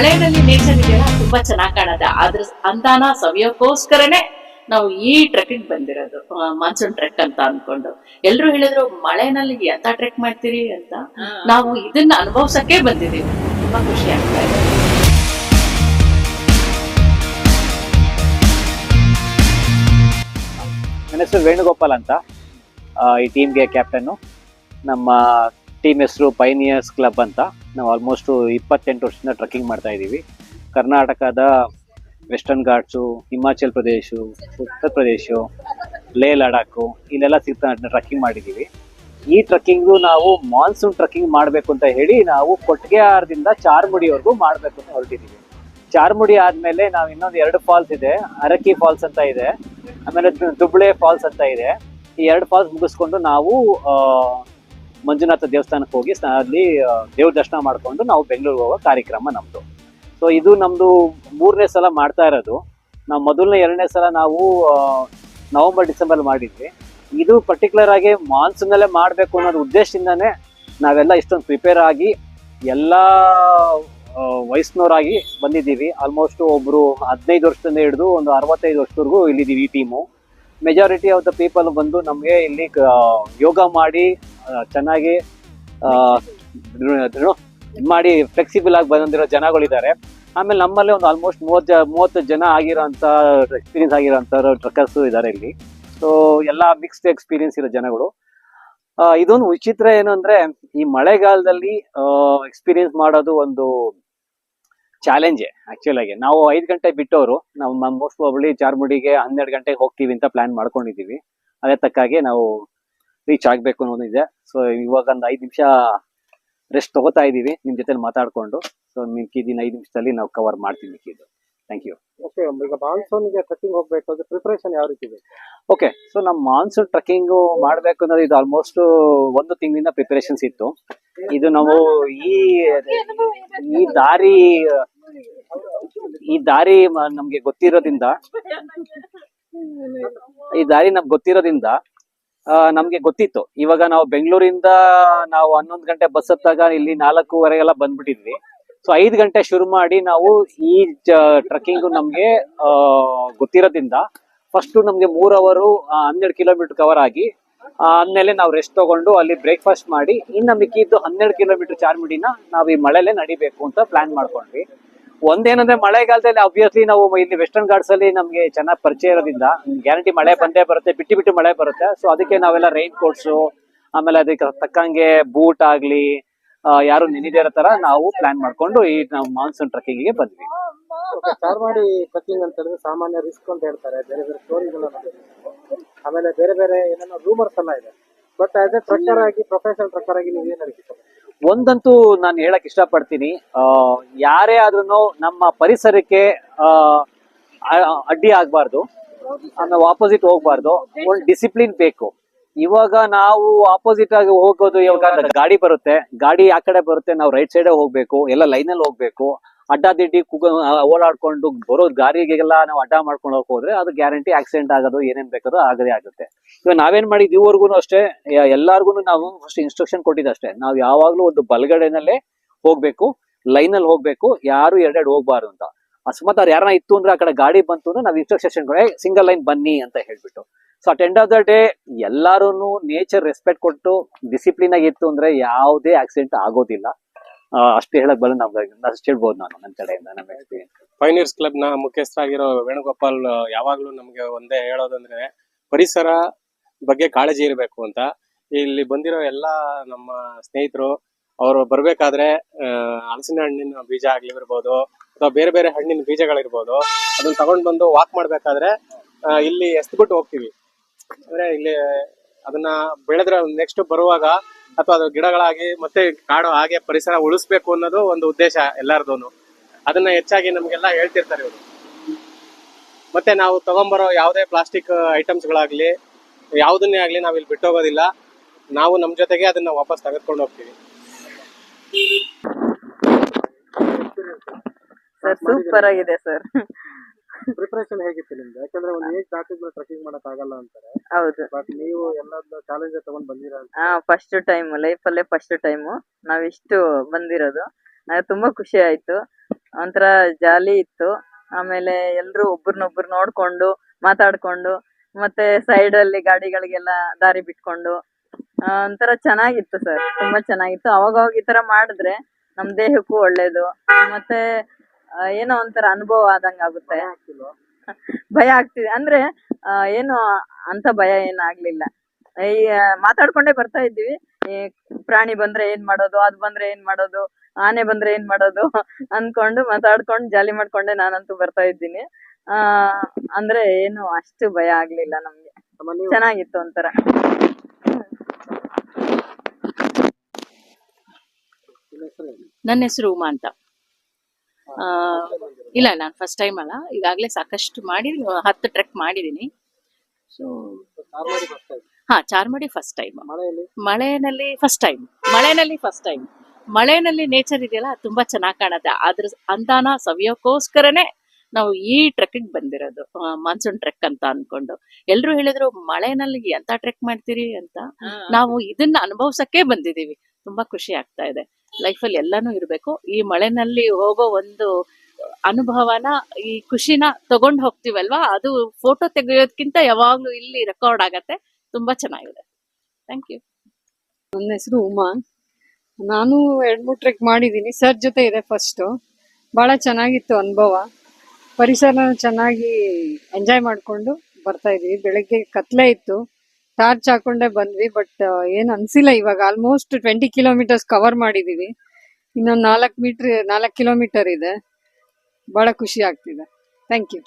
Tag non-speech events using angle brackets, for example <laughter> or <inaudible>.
ಮಳೆನಲ್ಲಿ nature ಇದೆಯಲ್ಲ ತುಂಬಾ ಚೆನ್ನಾಗಿ ಕಾಣುತ್ತೆ. ಅದ್ರ ಅಂದಾನ ಸವಿಯೋಕ್ಕೋಸ್ಕರನೇ ನಾವು ಈ ಟ್ರೆಕ್ಕಿಂಗ್ ಬಂದಿರೋದು. ಮಾನ್ಸೂನ್ ಟ್ರೆಕ್ ಅಂತ ಅನ್ಕೊಂಡು. ಎಲ್ರು ಹೇಳಿದ್ರು ಮಳೆನಲ್ಲಿ ಎಂತ ಟ್ರೆಕ್ ಮಾಡ್ತೀರಿ? ಅಂತ. ನಾವು ಇದನ್ನ ಅನುಭವಿಸಕ್ಕೆ ಬಂದಿದ್ದೀವಿ. ತುಂಬಾ ಖುಷಿ ಆಗ್ತಾ ಇದೆ. ನನ್ನ ಹೆಸರು ವೇಣುಗೋಪಾಲ್ ಅಂತ. ಈ ಟೀಮ್ಗೆ ಕ್ಯಾಪ್ಟನ್ನು ನಮ್ಮ ಟೀಮ್ ಹೆಸರು ಪೈನಿಯರ್ಸ್ ಕ್ಲಬ್ ಅಂತ. ನಾವು ಆಲ್ಮೋಸ್ಟ್ ಇಪ್ಪತ್ತೆಂಟು ವರ್ಷದಿಂದ ಟ್ರಕ್ಕಿಂಗ್ ಮಾಡ್ತಾ ಇದ್ದೀವಿ. ಕರ್ನಾಟಕದ ವೆಸ್ಟರ್ನ್ ಘಾಟ್ಸು ಹಿಮಾಚಲ್ ಪ್ರದೇಶ ಉತ್ತರ ಪ್ರದೇಶ ಲೇ ಲಡಾಖು ಇಲ್ಲೆಲ್ಲ ಸಿಗ್ತಾ ಟ್ರಕ್ಕಿಂಗ್ ಮಾಡಿದ್ದೀವಿ. ಈ ಟ್ರಕ್ಕಿಂಗು ನಾವು ಮಾನ್ಸೂನ್ ಟ್ರಕ್ಕಿಂಗ್ ಮಾಡಬೇಕು ಅಂತ ಹೇಳಿ ನಾವು ಕೊಟ್ಟಿಗೆಹಾರದಿಂದ ಚಾರ್ಮುಡಿವರೆಗೂ ಮಾಡಬೇಕು ಅಂತ ಹೊರಟಿದ್ದೀವಿ. ಚಾರ್ಮುಡಿ ಆದಮೇಲೆ ನಾವು ಇನ್ನೊಂದು ಎರಡು ಫಾಲ್ಸ್ ಇದೆ ಅರಕಿ ಫಾಲ್ಸ್ ಅಂತ ಇದೆ, ಆಮೇಲೆ ದುಬ್ಳೆ ಫಾಲ್ಸ್ ಅಂತ ಇದೆ. ಈ ಎರಡು ಫಾಲ್ಸ್ ಮುಗಿಸ್ಕೊಂಡು ನಾವು ಮಂಜುನಾಥ ದೇವಸ್ಥಾನಕ್ಕೆ ಹೋಗಿ ಅಲ್ಲಿ ದೇವ್ರ ದರ್ಶನ ಮಾಡಿಕೊಂಡು ನಾವು ಬೆಂಗಳೂರಿಗೆ ಹೋಗೋ ಕಾರ್ಯಕ್ರಮ ನಮ್ಮದು ಸೊ ಇದು ನಮ್ದು ಮೂರನೇ ಸಲ ಮಾಡ್ತಾ ಇರೋದು. ನಾವು ಮೊದಲನೇ ಎರಡನೇ ಸಲ ನಾವು ನವಂಬರ್ ಡಿಸೆಂಬರ್ ಮಾಡಿದ್ವಿ. ಇದು ಪರ್ಟಿಕ್ಯುಲರ್ ಆಗಿ ಮಾನ್ಸೂನ್ ಅಲ್ಲೇ ಮಾಡಬೇಕು ಅನ್ನೋದು ಉದ್ದೇಶದಿಂದನೇ ನಾವೆಲ್ಲ ಇಷ್ಟೊಂದು ಪ್ರಿಪೇರ್ ಆಗಿ ಎಲ್ಲ ವಯಸ್ಸಿನವರಾಗಿ ಬಂದಿದ್ದೀವಿ. ಆಲ್ಮೋಸ್ಟ್ ಒಬ್ಬರು ಹದಿನೈದು ವರ್ಷದಿಂದ ಹಿಡಿದು ಒಂದು ಅರವತ್ತೈದು ವರ್ಷದವರೆಗೂ ಇಲ್ಲಿದ್ದೀವಿ ಈ team majority of the people ಬಂದು ನಮಗೆ ಇಲ್ಲಿ ಯೋಗ ಮಾಡಿ ಚೆನ್ನಾಗಿ ಮಾಡಿ ಫ್ಲೆಕ್ಸಿಬಲ್ ಆಗಿ ಬಂದಿರೋ ಜನಗಳಿದ್ದಾರೆ. ಆಮೇಲೆ ನಮ್ಮಲ್ಲಿ ಒಂದು ಆಲ್ಮೋಸ್ಟ್ ಮೂವತ್ತು ಮೂವತ್ತು ಜನ ಆಗಿರೋಂಥ ಎಕ್ಸ್ಪೀರಿಯನ್ಸ್ ಆಗಿರೋಂಥ ಟ್ರಕ್ಕರ್ಸ್ ಇದ್ದಾರೆ ಇಲ್ಲಿ. ಸೊ ಎಲ್ಲ ಮಿಕ್ಸ್ಡ್ ಎಕ್ಸ್ಪೀರಿಯನ್ಸ್ ಇರೋ ಜನಗಳು. ಇದೊಂದು ವಿಚಿತ್ರ ಏನು ಅಂದ್ರೆ, ಈ ಮಳೆಗಾಲದಲ್ಲಿ ಎಕ್ಸ್ಪೀರಿಯನ್ಸ್ ಮಾಡೋದು ಒಂದು ಚಾಲೆಂಜೇ ಆಕ್ಚುಲ್ ಆಗಿ. ನಾವು ಐದು ಗಂಟೆ ಬಿಟ್ಟವರು ನಾವು ಮೋಸ್ಟ್ ಪ್ರಾಬ್ಲಿ ಚಾರ್ಮುಡಿಗೆ ಹನ್ನೆರಡು ಗಂಟೆಗೆ ಹೋಗ್ತೀವಿ ಅಂತ ಪ್ಲಾನ್ ಮಾಡ್ಕೊಂಡಿದ್ದೀವಿ. ಅದೇ ತಕ್ಕಾಗೆ ನಾವು ರೀಚ್ ಆಗ್ಬೇಕು ಅನ್ನೋದಿದೆ ಸೊ ಇವಾಗ ಒಂದು ಐದು ನಿಮಿಷ ರೆಸ್ಟ್ ತಗೋತಾ ಇದ್ದೀವಿ ನಿಮ್ ಜೊತೆ ಮಾತಾಡ್ಕೊಂಡು. ಸೊ ಮಿಕ್ಕಿದಿನ ಐದು ನಿಮಿಷದಲ್ಲಿ ನಾವು ಕವರ್ ಮಾಡ್ತೀವಿ ಮಿಕ್ಕಿದ್ದು. ಥ್ಯಾಂಕ್ ಯು ಓಕೆ ಈಗ ಮಾನ್ಸೂನ್ಗೆ ಟ್ರೆಕ್ಕಿಂಗ್ ಹೋಗ್ಬೇಕು ಅಂದ್ರೆ ಪ್ರಿಪರೇಷನ್ ಯಾವ ರೀತಿ ಇದೆ? ಓಕೆ ಸೊ ನಮ್ಮ ಮಾನ್ಸೂನ್ ಟ್ರೆಕ್ಕಿಂಗ್ ಮಾಡಬೇಕು ಅನ್ನೋದು ಇದು ಆಲ್ಮೋಸ್ಟ್ ಒಂದು ತಿಂಗಳಿಂದ ಪ್ರಿಪರೇಷನ್ಸ್ ಇತ್ತು. ಇದು ನಾವು ಈ ಈ ದಾರಿ ಈ ದಾರಿ ನಮಗೆ ಗೊತ್ತಿರೋದ್ರಿಂದ ಈ ದಾರಿ ನಮ್ಗೆ ಗೊತ್ತಿರೋದ್ರಿಂದ ನಮ್ಗೆ ಗೊತ್ತಿತ್ತು. ಇವಾಗ ನಾವು ಬೆಂಗಳೂರಿಂದ ನಾವು ಹನ್ನೊಂದು ಗಂಟೆ ಬಸ್ ಹತ್ತಾಗ ಇಲ್ಲಿ ನಾಲ್ಕೂವರೆಗೆಲ್ಲ ಬಂದ್ಬಿಟ್ಟಿದ್ವಿ. ಸೊ ಐದು ಗಂಟೆ ಶುರು ಮಾಡಿ ನಾವು ಈ ಟ್ರೆಕ್ಕಿಂಗ್ ನಮ್ಗೆ ಗೊತ್ತಿರೋದ್ರಿಂದ ಫಸ್ಟ್ ನಮ್ಗೆ ಮೂರ್ ಅವರು ಹನ್ನೆರಡು ಕಿಲೋಮೀಟರ್ ಕವರ್ ಆಗಿ ಆದ್ಮೇಲೆ ನಾವು ರೆಸ್ಟ್ ತಗೊಂಡು ಅಲ್ಲಿ ಬ್ರೇಕ್ಫಾಸ್ಟ್ ಮಾಡಿ, ಇನ್ನು ಮಿಕ್ಕಿದ್ದು ಹನ್ನೆರಡು ಕಿಲೋಮೀಟರ್ ಚಾರ್ಮಿಡಿನ ನಾವು ಈ ಮಳೆಲೆ ನಡಿಬೇಕು ಅಂತ ಪ್ಲಾನ್ ಮಾಡ್ಕೊಂಡ್ವಿ. ಒಂದೇನಂದ್ರೆ ಮಳೆಗಾಲದಲ್ಲಿ ಅಬ್ವಿಯಸ್ಲಿ ನಾವು ಇಲ್ಲಿ ವೆಸ್ಟರ್ನ್ ಗಾರ್ಡ್ಸ್ ಅಲ್ಲಿ ನಮ್ಗೆ ಚೆನ್ನಾಗಿ ಪರಿಚಯ ಇರೋದ್ರಿಂದ ಗ್ಯಾರಂಟಿ ಮಳೆ ಬಂದೇ ಬರುತ್ತೆ ಬಿಟ್ಟು ಬಿಟ್ಟು ಮಳೆ ಬರುತ್ತೆ. ಸೊ ಅದಕ್ಕೆ ನಾವೆಲ್ಲ ರೈನ್ ಕೋಟ್ಸ್ ಆಮೇಲೆ ಅದಕ್ಕೆ ತಕ್ಕಂಗೆ ಬೂಟ್ ಆಗ್ಲಿ ಯಾರು ನೆನೆದೇ ಇರೋ ತರ ನಾವು ಪ್ಲಾನ್ ಮಾಡ್ಕೊಂಡು ಈ ನಾವು ಮಾನ್ಸೂನ್ ಟ್ರೆಕ್ಕಿಂಗ್ಗೆ ಬಂದ್ವಿ. ಚಾರ್ಮಾಡಿ ಟ್ರೆಕ್ಕಿಂಗ್ ಅಂತ ಹೇಳಿದ್ರೆ ಸಾಮಾನ್ಯ ರಿಸ್ಕ್ ಅಂತ ಹೇಳ್ತಾರೆ. ಬೇರೆ ಬೇರೆ ಸ್ಟೋರಿಗಳನ್ನ ಆಮೇಲೆ ಬೇರೆ ಬೇರೆ ಏನೇನೋ ರೂಮರ್ಸ್ ಎಲ್ಲ ಇದೆ. ಬಟ್ ಆಸ್ ಎ ಟ್ರಕ್ಕರ್ ಆಗಿ ಪ್ರೊಫೆಷನಲ್ ಟ್ರಕ್ಕರ್ ಆಗಿ ನೀವು ಏನ್ ಒಂದಂತೂ ನಾನು ಹೇಳಕ್ ಇಷ್ಟಪಡ್ತೀನಿ. ಯಾರೇ ಆದ್ರೂ ನಮ್ಮ ಪರಿಸರಕ್ಕೆ ಅಡ್ಡಿ ಆಗ್ಬಾರ್ದು. ಆಮೇಲೆ ಆಪೋಸಿಟ್ ಹೋಗ್ಬಾರ್ದು. ಒಂದು ಡಿಸಿಪ್ಲಿನ್ ಬೇಕು. ಇವಾಗ ನಾವು ಆಪೋಸಿಟ್ ಆಗಿ ಹೋಗೋದು ಇವಾಗ ಗಾಡಿ ಬರುತ್ತೆ. ಗಾಡಿ ಆ ಕಡೆ ಬರುತ್ತೆ. ನಾವು ರೈಟ್ ಸೈಡ್ ಹೋಗ್ಬೇಕು. ಎಲ್ಲ ಲೈನಲ್ಲಿ ಹೋಗ್ಬೇಕು. ಅಡ್ಡಾದಿಡ್ಡಿ ಕುಗ ಓಡಾಡ್ಕೊಂಡು ಬರೋ ಗಾರಿಗೆಲ್ಲ ನಾವು ಅಡ್ಡ ಮಾಡ್ಕೊಂಡು ಹೋಗ್ ಹೋದ್ರೆ ಅದು ಗ್ಯಾರಂಟಿ ಆಕ್ಸಿಡೆಂಟ್ ಆಗೋದು, ಏನೇನ್ ಬೇಕಾದ್ರೂ ಆಗದೇ ಆಗುತ್ತೆ. ಇವಾಗ ನಾವೇನ್ ಮಾಡಿದ್ ಇವ್ರಿಗೂ ಅಷ್ಟೇ ಎಲ್ಲಾರ್ಗು ನಾವು ಫಸ್ಟ್ ಇನ್ಸ್ಟ್ರಕ್ಷನ್ ಕೊಟ್ಟಿದ್ದು ಅಷ್ಟೇ. ನಾವು ಯಾವಾಗ್ಲೂ ಒಂದು ಬಲಗಡೆನಲ್ಲೇ ಹೋಗ್ಬೇಕು ಲೈನ್ ಅಲ್ಲಿ ಹೋಗ್ಬೇಕು, ಯಾರು ಎರಡೆರಡು ಹೋಗ್ಬಾರ್ದು ಅಂತ. ಅಕಸ್ಮಾತ್ ಅವ್ರು ಯಾರನ್ನ ಇತ್ತು ಅಂದ್ರೆ ಆ ಕಡೆ ಗಾಡಿ ಬಂತು ಅಂದ್ರೆ ನಾವು ಇನ್ಸ್ಟ್ರಕ್ಷನ್ ಸಿಂಗಲ್ ಲೈನ್ ಬನ್ನಿ ಅಂತ ಹೇಳ್ಬಿಟ್ಟು. So at end of the day ಎಲ್ಲಾರು ನೇಚರ್ ರೆಸ್ಪೆಕ್ಟ್ ಕೊಟ್ಟು ಡಿಸಿಪ್ಲಿನ್ ಆಗಿ ಇತ್ತು ಅಂದ್ರೆ ಯಾವುದೇ ಆಕ್ಸಿಡೆಂಟ್ ಆಗೋದಿಲ್ಲ. ಅಷ್ಟು ಹೇಳಕ್ ಬಲ್ಲ ನಾವು ಅಷ್ಟು ಹೇಳ್ಬೋದು ನಾನು ನನ್ನ ಕಡೆಯಿಂದ ನಮ್ಮ ಎಕ್ಸ್ಪೀರಿಯನ್ಸ್ ಪೈನಿಯರ್ಸ್ ಕ್ಲಬ್ನ ಮುಖ್ಯಸ್ಥರಾಗಿರೋ ವೇಣುಗೋಪಾಲ್ ಯಾವಾಗ್ಲೂ ನಮ್ಗೆ ಒಂದೇ ಹೇಳೋದಂದ್ರೆ ಪರಿಸರ ಬಗ್ಗೆ ಕಾಳಜಿ ಇರಬೇಕು ಅಂತ. ಇಲ್ಲಿ ಬಂದಿರೋ ಎಲ್ಲಾ ನಮ್ಮ ಸ್ನೇಹಿತರು, ಅವರು ಬರ್ಬೇಕಾದ್ರೆ ಹಲಸಿನ ಹಣ್ಣಿನ ಬೀಜ ಆಗ್ಲಿರ್ಬೋದು ಅಥವಾ ಬೇರೆ ಬೇರೆ ಹಣ್ಣಿನ ಬೀಜಗಳಿರ್ಬೋದು, ಅದನ್ನ ತಗೊಂಡ್ ಬಂದು ವಾಕ್ ಮಾಡ್ಬೇಕಾದ್ರೆ ಇಲ್ಲಿ ಎಸ್ಬಿಟ್ಟು ಹೋಗ್ತೀವಿ. ಅಂದ್ರೆ ಇಲ್ಲಿ ಅದನ್ನ ಬೆಳೆದ್ರೆ ನೆಕ್ಸ್ಟ್ ಬರುವಾಗ ಅಥವಾ ಅದು ಗಿಡಗಳಾಗಿ ಮತ್ತೆ ಕಾಡು ಹಾಗೆ ಪರಿಸರ ಉಳಿಸ್ಬೇಕು ಅನ್ನೋದು ಒಂದು ಉದ್ದೇಶ ಎಲ್ಲಾರ್ದೂನು. ಅದನ್ನ ಹೆಚ್ಚಾಗಿ ನಮ್ಗೆಲ್ಲ ಹೇಳ್ತಿರ್ತಾರೆ ಇವರು. ಮತ್ತೆ ನಾವು ತಗೊಂಬರೋ ಯಾವುದೇ ಪ್ಲಾಸ್ಟಿಕ್ ಐಟಮ್ಸ್ಗಳಾಗ್ಲಿ, ಯಾವುದನ್ನೇ ಆಗ್ಲಿ ನಾವ್ ಇಲ್ಲಿ ಬಿಟ್ಟೋಗೋದಿಲ್ಲ. ನಾವು ನಮ್ ಜೊತೆಗೆ ಅದನ್ನ ವಾಪಸ್ ತೆಗೆದುಕೊಂಡು ಹೋಗ್ತೀವಿ. ಸರ್, ಸೂಪರ್ ಆಗಿದೆ ಸರ್. ಪ್ರಿಪರೇಷನ್ ಹೇಗಿತ್ತು ನಿಮ್ದು? ಯಾಕಂದ್ರೆ ಒಂದು ಏಜ್ ದಾಟಿದ್ರೆ ಟ್ರೆಕಿಂಗ್ ಮಾಡಕ್ ಆಗಲ್ಲ ಅಂತಾರೆ. ಹೌದು. ಬಟ್ ನೀವು ಎಲ್ಲದನ್ನ ಚಾಲೆಂಜ್ ತಗೊಂಡ್ ಬಂದಿರ ಅಂತ? ಹಾ ಫಸ್ಟ್ ಟೈಮ್ ಲೈಫ್ ಅಲ್ಲೇ ಫಸ್ಟ್ ಟೈಮ್ ನಾವ್ ಇಷ್ಟು ಬಂದಿರೋದು. ನನಗೆ ತುಂಬಾ ಖುಷಿ ಆಯ್ತು. ಒಂಥರ ಜಾಲಿ ಇತ್ತು. ಆಮೇಲೆ ಎಲ್ರು ಒಬ್ರನ್ನೊಬ್ರು ನೋಡ್ಕೊಂಡು ಮಾತಾಡ್ಕೊಂಡು ಮತ್ತೆ ಸೈಡ್ ಅಲ್ಲಿ ಗಾಡಿಗಳಿಗೆಲ್ಲ ದಾರಿ ಬಿಟ್ಕೊಂಡು ಆ, ಒಂಥರ ಚೆನ್ನಾಗಿತ್ತು ಸರ್. ತುಂಬಾ ಚೆನ್ನಾಗಿತ್ತು. ಅವಾಗ ಈ ತರ ಮಾಡಿದ್ರೆ ನಮ್ ದೇಹಕ್ಕೂ ಒಳ್ಳೇದು. ಮತ್ತೆ ಏನೋ ಒಂಥರ ಅನುಭವ ಆದಂಗ ಆಗುತ್ತೆ. <laughs> ಭಯ ಆಗ್ತಿದೆ. ಅಂದ್ರೆ ಆ, ಏನು ಅಂತ ಭಯ ಏನಾಗ್ಲಿಲ್ಲ ಈ ಮಾತಾಡ್ಕೊಂಡೇ ಬರ್ತಾ ಇದ್ದೀವಿ. ಈ ಪ್ರಾಣಿ ಬಂದ್ರೆ ಏನ್ ಮಾಡೋದು ಅದ್ ಬಂದ್ರೆ ಏನ್ ಮಾಡೋದು ಆನೆ ಬಂದ್ರೆ ಏನ್ ಮಾಡೋದು <laughs> ಅನ್ಕೊಂಡು ಮಾತಾಡ್ಕೊಂಡು ಜಾಲಿ ಮಾಡ್ಕೊಂಡೆ ನಾನಂತೂ ಬರ್ತಾ ಇದ್ದೀನಿ. ಆ ಅಂದ್ರೆ ಏನು ಅಷ್ಟು ಭಯ ಆಗ್ಲಿಲ್ಲ ನಮ್ಗೆ. ಚೆನ್ನಾಗಿತ್ತು ಒಂಥರ? ನನ್ನ ಹೆಸರು ಉಮಾ ಅಂತ. ಇಲ್ಲ ನಾನು ಫಸ್ಟ್ ಟೈಮ್ ಅಲ್ಲ. ಈಗಾಗಲೇ ಸಾಕಷ್ಟು ಮಾಡಿ ಹತ್ತು ಟ್ರೆಕ್ ಮಾಡಿದ್ದೀನಿ ಸೊ ಹಾ ಚಾರ್ಮಡಿ ಫಸ್ಟ್ ಟೈಮ್ ಮಳೆಯಲ್ಲಿ ಮಳೆನಲ್ಲಿ ಫಸ್ಟ್ ಟೈಮ್ ಮಳೆನಲ್ಲಿ ಫಸ್ಟ್ ಟೈಮ್ ಮಳೆನಲ್ಲಿ ನೇಚರ್ ಇದೆಯಲ್ಲ ತುಂಬಾ ಚೆನ್ನಾಗಿ ಕಾಣುತ್ತೆ. ಅದ್ರ ಅಂತಾನ ಸವಿಯೋಕ್ಕೋಸ್ಕರನೇ ನಾವು ಈ ಟ್ರೆಕ್ಕಿಂಗ್ ಬಂದಿರೋದು. ಮಾನ್ಸೂನ್ ಟ್ರೆಕ್ ಅಂತ ಅನ್ಕೊಂಡು. ಎಲ್ರು ಹೇಳಿದ್ರು ಮಳೆನಲ್ಲಿ ಎಂತ ಟ್ರೆಕ್ ಮಾಡ್ತೀರಿ? ಅಂತ. ನಾವು ಇದನ್ನ ಅನುಭವಿಸಕ್ಕೆ ಬಂದಿದೀವಿ ತುಂಬಾ ಖುಷಿ ಆಗ್ತಾ ಇದೆ. ಲೈಫಲ್ಲಿ ಎಲ್ಲಾನು ಇರಬೇಕು. ಈ ಮಳೆನಲ್ಲಿ ಹೋಗೋ ಒಂದು ಅನುಭವನ, ಈ ಖುಷಿನ ತಗೊಂಡ್ ಹೋಗ್ತೀವಲ್ವಾ? ಅದು ಫೋಟೋ ತೆಗೆಯೋದ್ಕಿಂತ ಯಾವಾಗ್ಲೂ ಇಲ್ಲಿ ರೆಕಾರ್ಡ್ ಆಗತ್ತೆ. ತುಂಬಾ ಚೆನ್ನಾಗಿದೆ. ಥ್ಯಾಂಕ್ ಯು ನನ್ನ ಹೆಸರು ಉಮಾ. ನಾನು ಎರಡು ಮೂರು ಟ್ರೆಕ್ ಮಾಡಿದ್ದೀನಿ. ಸರ್ ಜೊತೆ ಇದೆ ಫಸ್ಟು ಭಾಳ ಚೆನ್ನಾಗಿತ್ತು ಅನುಭವ. ಪರಿಸರನ ಚೆನ್ನಾಗಿ ಎಂಜಾಯ್ ಮಾಡಿಕೊಂಡು ಬರ್ತಾ ಇದ್ದೀವಿ. ಬೆಳಗ್ಗೆ ಕತ್ಲೆ ಇತ್ತು. ಟಾರ್ಚ್ ಹಾಕೊಂಡೆ ಬಂದ್ವಿ, ಬಟ್ ಏನು ಅನ್ಸಿಲ್ಲ ಇವಾಗ. ಆಲ್ಮೋಸ್ಟ್ ಟ್ವೆಂಟಿ ಕಿಲೋಮೀಟರ್ಸ್ ಕವರ್ ಮಾಡಿದೀವಿ. ಇನ್ನೊಂದು ನಾಲ್ಕು ಮೀಟರ್ ನಾಲ್ಕು ಕಿಲೋಮೀಟರ್ ಇದೆ. ಬಹಳ ಖುಷಿ ಆಗ್ತಿದೆ. Thank you